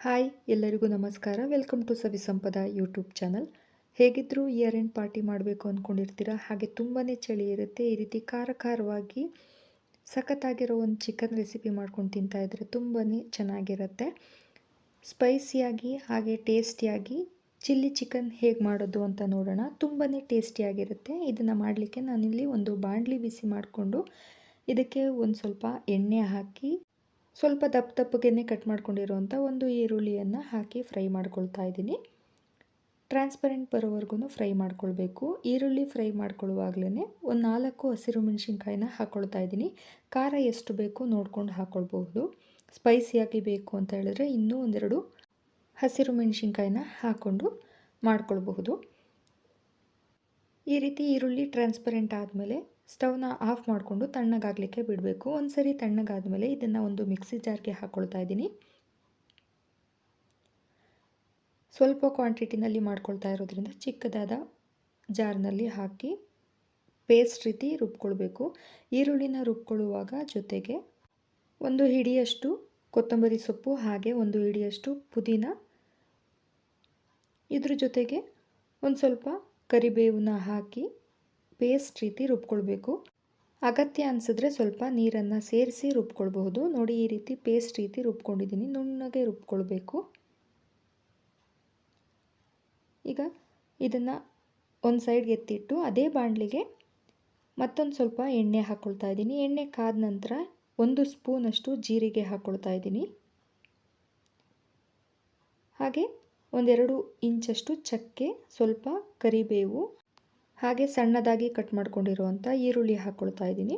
Hi, ಎಲ್ಲರಿಗೂ ನಮಸ್ಕಾರ. Welcome to Savi Sampada YouTube channel. ಹೇಗಿದ್ದರೂ ಇಯರ್ ಎಂಡ್ ಪಾರ್ಟಿ ಮಾಡಬೇಕು ಅಂದ್ಕೊಂಡಿರ್ತೀರ ಹಾಗೆ ತುಂಬಾ ಚಳಿ ಇರುತ್ತೆ. ಈ ರೀತಿ ಖಾರ ಖಾರವಾಗಿ ಸಖತ್ತಾಗಿರೋ ಒಂದು ಚಿಕನ್ ರೆಸಿಪಿ ಮಾಡ್ಕೊಂಡು ತಿಂತಾ ಇದ್ದರೆ ತುಂಬಾ ಚೆನ್ನಾಗಿರುತ್ತೆ. ಸ್ಪೈಸಿಯಾಗಿ, ಹಾಗೆ ಟೇಸ್ಟಿಯಾಗಿ ಚಿಲ್ಲಿ ಚಿಕನ್ ಹೇಗೆ ಮಾಡೋದು ಅಂತ ನೋಡೋಣ. ತುಂಬಾ ಟೇಸ್ಟಿಯಾಗಿರುತ್ತೆ. ಇದನ್ನು ಮಾಡಲಿಕ್ಕೆ ನಾನಿಲ್ಲಿ ಒಂದು ಬಾಣಲಿ ಬಿಸಿ ಮಾಡಿಕೊಂಡು ಇದಕ್ಕೆ ಒಂದು ಸ್ವಲ್ಪ ಎಣ್ಣೆ ಹಾಕಿ ಸ್ವಲ್ಪ ದಪ್ಪ ದಪ್ಪಗೆನೆ ಕಟ್ ಮಾಡ್ಕೊಂಡಿರುವಂಥ ಒಂದು ಈರುಳ್ಳಿಯನ್ನು ಹಾಕಿ ಫ್ರೈ ಮಾಡ್ಕೊಳ್ತಾ ಇದ್ದೀನಿ. ಟ್ರಾನ್ಸ್ಪರೆಂಟ್ ಬರೋವರೆಗೂ ಫ್ರೈ ಮಾಡ್ಕೊಳ್ಬೇಕು. ಈರುಳ್ಳಿ ಫ್ರೈ ಮಾಡ್ಕೊಳ್ಳುವಾಗಲೇ ಒಂದು ನಾಲ್ಕು ಹಸಿರು ಮೆಣಸಿನ್ಕಾಯಿನ ಹಾಕ್ಕೊಳ್ತಾ ಇದ್ದೀನಿ. ಖಾರ ಎಷ್ಟು ಬೇಕು ನೋಡ್ಕೊಂಡು ಹಾಕ್ಕೊಳ್ಬಹುದು ಸ್ಪೈಸಿಯಾಗಿ ಬೇಕು ಅಂತ ಹೇಳಿದ್ರೆ ಇನ್ನೂ ಒಂದೆರಡು ಹಸಿರು ಮೆಣಸಿನ್ಕಾಯಿನ ಹಾಕ್ಕೊಂಡು ಮಾಡ್ಕೊಳ್ಬಹುದು. ಈ ರೀತಿ ಈರುಳ್ಳಿ ಟ್ರಾನ್ಸ್ಪರೆಂಟ್ ಆದಮೇಲೆ ಸ್ಟವ್ನ ಆಫ್ ಮಾಡಿಕೊಂಡು ತಣ್ಣಗಾಗಲಿಕ್ಕೆ ಬಿಡಬೇಕು. ಒಂದು ಸರಿ ತಣ್ಣಗಾದಮೇಲೆ ಇದನ್ನು ಒಂದು ಮಿಕ್ಸಿ ಜಾರ್ಗೆ ಹಾಕ್ಕೊಳ್ತಾ ಇದ್ದೀನಿ. ಸ್ವಲ್ಪ ಕ್ವಾಂಟಿಟಿನಲ್ಲಿ ಮಾಡ್ಕೊಳ್ತಾ ಇರೋದ್ರಿಂದ ಚಿಕ್ಕದಾದ ಜಾರ್ನಲ್ಲಿ ಹಾಕಿ ಪೇಸ್ಟ್ ರೀತಿ ರುಬ್ಕೊಳ್ಬೇಕು. ಈರುಳ್ಳಿನ ರುಬ್ಕೊಳ್ಳುವಾಗ ಜೊತೆಗೆ ಒಂದು ಹಿಡಿಯಷ್ಟು ಕೊತ್ತಂಬರಿ ಸೊಪ್ಪು ಹಾಗೆ ಒಂದು ಹಿಡಿಯಷ್ಟು ಪುದೀನ. ಇದ್ರ ಜೊತೆಗೆ ಒಂದು ಸ್ವಲ್ಪ ಕರಿಬೇವನ್ನ ಹಾಕಿ ಪೇಸ್ಟ್ ರೀತಿ ರುಬ್ಕೊಳ್ಬೇಕು. ಅಗತ್ಯ ಅನಿಸಿದ್ರೆ ಸ್ವಲ್ಪ ನೀರನ್ನು ಸೇರಿಸಿ ರುಬ್ಕೊಳ್ಬಹುದು. ನೋಡಿ ಈ ರೀತಿ ಪೇಸ್ಟ್ ರೀತಿ ರುಬ್ಕೊಂಡಿದ್ದೀನಿ. ನುಣ್ಣಗೆ ರುಬ್ಕೊಳ್ಬೇಕು. ಈಗ ಇದನ್ನು ಒಂದು ಸೈಡ್ಗೆ ಎತ್ತಿಟ್ಟು ಅದೇ ಬಾಣಲಿಗೆ ಮತ್ತೊಂದು ಸ್ವಲ್ಪ ಎಣ್ಣೆ ಹಾಕ್ಕೊಳ್ತಾ ಇದ್ದೀನಿ. ಎಣ್ಣೆ ಕಾದ ನಂತರ ಒಂದು ಸ್ಪೂನಷ್ಟು ಜೀರಿಗೆ ಹಾಕ್ಕೊಳ್ತಾ ಇದ್ದೀನಿ. ಹಾಗೆ ಒಂದೆರಡು ಇಂಚಷ್ಟು ಚಕ್ಕೆ, ಸ್ವಲ್ಪ ಕರಿಬೇವು, ಹಾಗೆ ಸಣ್ಣದಾಗಿ ಕಟ್ ಮಾಡಿಕೊಂಡಿರುವಂಥ ಈರುಳ್ಳಿ ಹಾಕ್ಕೊಳ್ತಾ ಇದ್ದೀನಿ.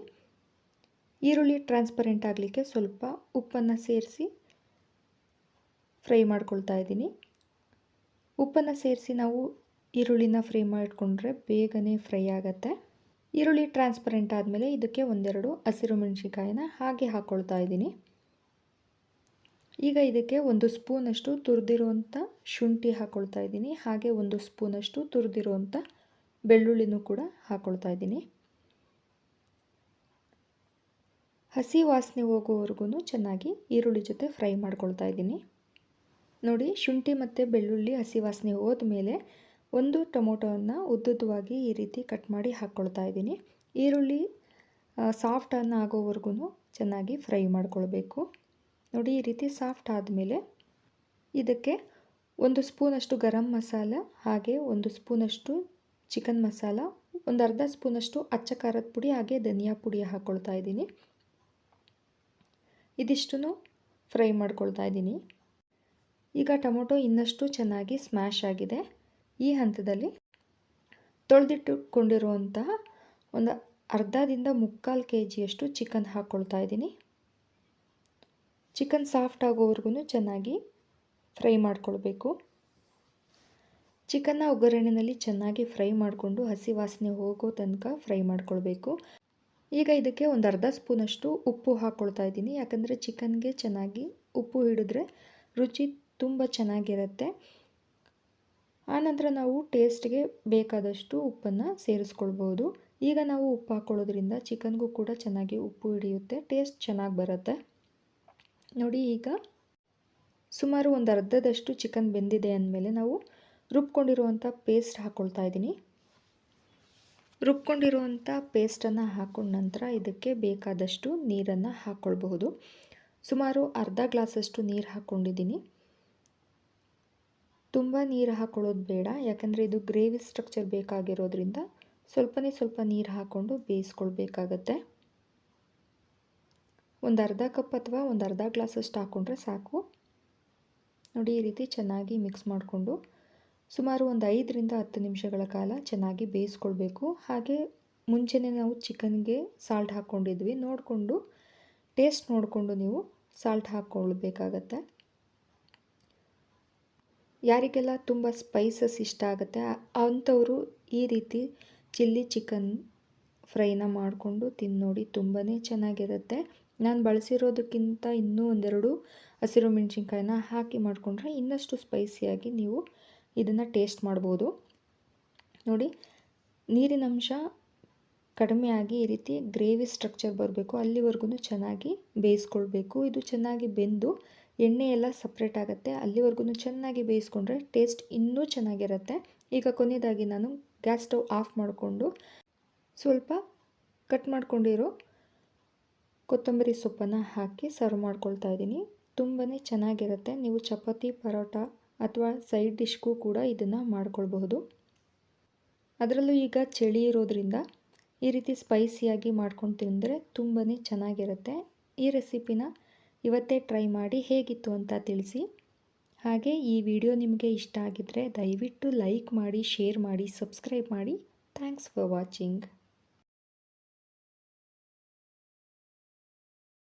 ಈರುಳ್ಳಿ ಟ್ರಾನ್ಸ್ಪರೆಂಟ್ ಆಗಲಿಕ್ಕೆ ಸ್ವಲ್ಪ ಉಪ್ಪನ್ನು ಸೇರಿಸಿ ಫ್ರೈ ಮಾಡ್ಕೊಳ್ತಾ ಇದ್ದೀನಿ. ಉಪ್ಪನ್ನು ಸೇರಿಸಿ ನಾವು ಈರುಳ್ಳಿನ ಫ್ರೈ ಮಾಡಿಕೊಂಡ್ರೆ ಬೇಗನೆ ಫ್ರೈ ಆಗುತ್ತೆ. ಈರುಳ್ಳಿ ಟ್ರಾನ್ಸ್ಪರೆಂಟ್ ಆದಮೇಲೆ ಇದಕ್ಕೆ ಒಂದೆರಡು ಹಸಿರು ಮೆಣಸಿನ್ಕಾಯಿನ ಹಾಗೆ ಹಾಕ್ಕೊಳ್ತಾ ಇದ್ದೀನಿ. ಈಗ ಇದಕ್ಕೆ ಒಂದು ಸ್ಪೂನಷ್ಟು ತುರಿದಿರುವಂಥ ಶುಂಠಿ ಹಾಕ್ಕೊಳ್ತಾ ಇದ್ದೀನಿ. ಹಾಗೆ ಒಂದು ಸ್ಪೂನಷ್ಟು ತುರಿದಿರುವಂಥ ಬೆಳ್ಳುಳ್ಳಿನೂ ಕೂಡ ಹಾಕ್ಕೊಳ್ತಾ ಇದ್ದೀನಿ. ಹಸಿ ವಾಸನೆ ಹೋಗೋವರೆಗೂ ಚೆನ್ನಾಗಿ ಈರುಳ್ಳಿ ಜೊತೆ ಫ್ರೈ ಮಾಡ್ಕೊಳ್ತಾ ಇದ್ದೀನಿ. ನೋಡಿ, ಶುಂಠಿ ಮತ್ತು ಬೆಳ್ಳುಳ್ಳಿ ಹಸಿ ವಾಸನೆ ಹೋದ್ಮೇಲೆ ಒಂದು ಟೊಮೊಟೊವನ್ನು ಉದ್ದುದ್ದವಾಗಿ ಈ ರೀತಿ ಕಟ್ ಮಾಡಿ ಹಾಕ್ಕೊಳ್ತಾ ಇದ್ದೀನಿ. ಈರುಳ್ಳಿ ಸಾಫ್ಟನ್ನು ಆಗೋವರೆಗೂ ಚೆನ್ನಾಗಿ ಫ್ರೈ ಮಾಡ್ಕೊಳ್ಬೇಕು. ನೋಡಿ ಈ ರೀತಿ ಸಾಫ್ಟ್ ಆದಮೇಲೆ ಇದಕ್ಕೆ ಒಂದು ಸ್ಪೂನಷ್ಟು ಗರಂ ಮಸಾಲ, ಹಾಗೆ ಒಂದು ಸ್ಪೂನಷ್ಟು ಚಿಕನ್ ಮಸಾಲ, ಒಂದು ಅರ್ಧ ಸ್ಪೂನಷ್ಟು ಅಚ್ಚ ಖಾರದ ಪುಡಿ, ಹಾಗೆ ಧನಿಯಾ ಪುಡಿ ಹಾಕ್ಕೊಳ್ತಾ ಇದ್ದೀನಿ. ಇದಿಷ್ಟು ಫ್ರೈ ಮಾಡ್ಕೊಳ್ತಾ ಇದ್ದೀನಿ. ಈಗ ಟೊಮೊಟೊ ಇನ್ನಷ್ಟು ಚೆನ್ನಾಗಿ ಸ್ಮ್ಯಾಶ್ ಆಗಿದೆ. ಈ ಹಂತದಲ್ಲಿ ತೊಳೆದಿಟ್ಟುಕೊಂಡಿರುವಂತಹ ಒಂದು ಅರ್ಧದಿಂದ ಮುಕ್ಕಾಲು ಕೆ ಜಿಯಷ್ಟು ಚಿಕನ್ ಹಾಕ್ಕೊಳ್ತಾ ಇದ್ದೀನಿ. ಚಿಕನ್ ಸಾಫ್ಟ್ ಆಗೋವರೆಗೂ ಚೆನ್ನಾಗಿ ಫ್ರೈ ಮಾಡ್ಕೊಳ್ಬೇಕು. ಚಿಕನ್ನ ಒಗ್ಗರಣೆಯಲ್ಲಿ ಚೆನ್ನಾಗಿ ಫ್ರೈ ಮಾಡಿಕೊಂಡು ಹಸಿ ವಾಸನೆ ಹೋಗೋ ತನಕ ಫ್ರೈ ಮಾಡ್ಕೊಳ್ಬೇಕು. ಈಗ ಇದಕ್ಕೆ ಒಂದು ಅರ್ಧ ಸ್ಪೂನಷ್ಟು ಉಪ್ಪು ಹಾಕ್ಕೊಳ್ತಾ ಇದ್ದೀನಿ. ಯಾಕಂದರೆ ಚಿಕನ್ಗೆ ಚೆನ್ನಾಗಿ ಉಪ್ಪು ಹಿಡಿದ್ರೆ ರುಚಿ ತುಂಬ ಚೆನ್ನಾಗಿರುತ್ತೆ. ಆನಂತರ ನಾವು ಟೇಸ್ಟ್ಗೆ ಬೇಕಾದಷ್ಟು ಉಪ್ಪನ್ನು ಸೇರಿಸ್ಕೊಳ್ಬೋದು. ಈಗ ನಾವು ಉಪ್ಪು ಹಾಕ್ಕೊಳ್ಳೋದ್ರಿಂದ ಚಿಕನ್ಗೂ ಕೂಡ ಚೆನ್ನಾಗಿ ಉಪ್ಪು ಹಿಡಿಯುತ್ತೆ. ಟೇಸ್ಟ್ ಚೆನ್ನಾಗಿ ಬರುತ್ತೆ. ನೋಡಿ ಈಗ ಸುಮಾರು ಒಂದು ಅರ್ಧದಷ್ಟು ಚಿಕನ್ ಬೆಂದಿದೆ ಅಂದಮೇಲೆ ನಾವು ರುಬ್ಕೊಂಡಿರುವಂಥ ಪೇಸ್ಟ್ ಹಾಕ್ಕೊಳ್ತಾ ಇದ್ದೀನಿ. ರುಬ್ಕೊಂಡಿರುವಂಥ ಪೇಸ್ಟನ್ನು ಹಾಕೊಂಡ ನಂತರ ಇದಕ್ಕೆ ಬೇಕಾದಷ್ಟು ನೀರನ್ನು ಹಾಕ್ಕೊಳ್ಬಹುದು ಸುಮಾರು ಅರ್ಧ ಗ್ಲಾಸಷ್ಟು ನೀರು ಹಾಕ್ಕೊಂಡಿದ್ದೀನಿ ತುಂಬ ನೀರು ಹಾಕ್ಕೊಳ್ಳೋದು ಬೇಡ, ಯಾಕಂದರೆ ಇದು ಗ್ರೇವಿ ಸ್ಟ್ರಕ್ಚರ್ ಬೇಕಾಗಿರೋದ್ರಿಂದ ಸ್ವಲ್ಪನೇ ಸ್ವಲ್ಪ ನೀರು ಹಾಕ್ಕೊಂಡು ಬೇಯಿಸ್ಕೊಳ್ಬೇಕಾಗತ್ತೆ. ಒಂದು ಅರ್ಧ ಕಪ್ ಅಥವಾ ಒಂದು ಅರ್ಧ ಗ್ಲಾಸಷ್ಟು ಹಾಕ್ಕೊಂಡ್ರೆ ಸಾಕು. ನೋಡಿ, ಈ ರೀತಿ ಚೆನ್ನಾಗಿ ಮಿಕ್ಸ್ ಮಾಡಿಕೊಂಡು ಸುಮಾರು ಒಂದು ಐದರಿಂದ ಹತ್ತು ನಿಮಿಷಗಳ ಕಾಲ ಚೆನ್ನಾಗಿ ಬೇಯಿಸ್ಕೊಳ್ಬೇಕು. ಹಾಗೆ ಮುಂಚೆನೇ ನಾವು ಚಿಕನ್ಗೆ ಸಾಲ್ಟ್ ಹಾಕ್ಕೊಂಡಿದ್ವಿ ನೋಡಿಕೊಂಡು ಟೇಸ್ಟ್ ನೋಡಿಕೊಂಡು ನೀವು ಸಾಲ್ಟ್ ಹಾಕ್ಕೊಳ್ಬೇಕಾಗತ್ತೆ ಯಾರಿಗೆಲ್ಲ ತುಂಬ ಸ್ಪೈಸಸ್ ಇಷ್ಟ ಆಗುತ್ತೆ, ಅಂಥವರು ಈ ರೀತಿ ಚಿಲ್ಲಿ ಚಿಕನ್ ಫ್ರೈನ ಮಾಡಿಕೊಂಡು ತಿನ್ನೋಡಿ ನೋಡಿ ತುಂಬಾ ಚೆನ್ನಾಗಿರುತ್ತೆ. ನಾನು ಬಳಸಿರೋದಕ್ಕಿಂತ ಇನ್ನೂ ಒಂದೆರಡು ಹಸಿರು ಮೆಣಸಿನ್ಕಾಯಿನ ಹಾಕಿ ಮಾಡಿಕೊಂಡ್ರೆ ಇನ್ನಷ್ಟು ಸ್ಪೈಸಿಯಾಗಿ ನೀವು ಇದನ್ನು ಟೇಸ್ಟ್ ಮಾಡ್ಬೋದು. ನೋಡಿ, ನೀರಿನ ಅಂಶ ಕಡಿಮೆ ಆಗಿ ಈ ರೀತಿ ಗ್ರೇವಿ ಸ್ಟ್ರಕ್ಚರ್ ಬರಬೇಕು. ಅಲ್ಲಿವರೆಗೂ ಚೆನ್ನಾಗಿ ಬೇಯಿಸ್ಕೊಳ್ಬೇಕು. ಇದು ಚೆನ್ನಾಗಿ ಬೆಂದು ಎಣ್ಣೆ ಎಲ್ಲ ಸಪ್ರೇಟ್ ಆಗುತ್ತೆ. ಅಲ್ಲಿವರೆಗೂ ಚೆನ್ನಾಗಿ ಬೇಯಿಸ್ಕೊಂಡ್ರೆ ಟೇಸ್ಟ್ ಇನ್ನೂ ಚೆನ್ನಾಗಿರುತ್ತೆ. ಈಗ ಕೊನೆಯದಾಗಿ ನಾನು ಗ್ಯಾಸ್ ಸ್ಟವ್ ಆಫ್ ಮಾಡಿಕೊಂಡು ಸ್ವಲ್ಪ ಕಟ್ ಮಾಡ್ಕೊಂಡಿರೋ ಕೊತ್ತಂಬರಿ ಸೊಪ್ಪನ್ನು ಹಾಕಿ ಸರ್ವ್ ಮಾಡ್ಕೊಳ್ತಾ ಇದ್ದೀನಿ. ತುಂಬಾ ಚೆನ್ನಾಗಿರುತ್ತೆ. ನೀವು ಚಪಾತಿ, ಪರೋಟ ಅಥವಾ ಸೈಡ್ ಡಿಶ್ಗೂ ಕೂಡ ಇದನ್ನು ಮಾಡ್ಕೊಳ್ಬಹುದು. ಅದರಲ್ಲೂ ಈಗ ಚಳಿ ಇರೋದ್ರಿಂದ ಈ ರೀತಿ ಸ್ಪೈಸಿಯಾಗಿ ಮಾಡ್ಕೊಂಡು ತಿಂದರೆ ತುಂಬಾ ಚೆನ್ನಾಗಿರುತ್ತೆ. ಈ ರೆಸಿಪಿನ ಇವತ್ತೇ ಟ್ರೈ ಮಾಡಿ ಹೇಗಿತ್ತು ಅಂತ ತಿಳಿಸಿ. ಹಾಗೆ ಈ ವಿಡಿಯೋ ನಿಮಗೆ ಇಷ್ಟ ಆಗಿದ್ದರೆ ದಯವಿಟ್ಟು ಲೈಕ್ ಮಾಡಿ ಶೇರ್ ಮಾಡಿ ಸಬ್ಸ್ಕ್ರೈಬ್ ಮಾಡಿ. Thanks for watching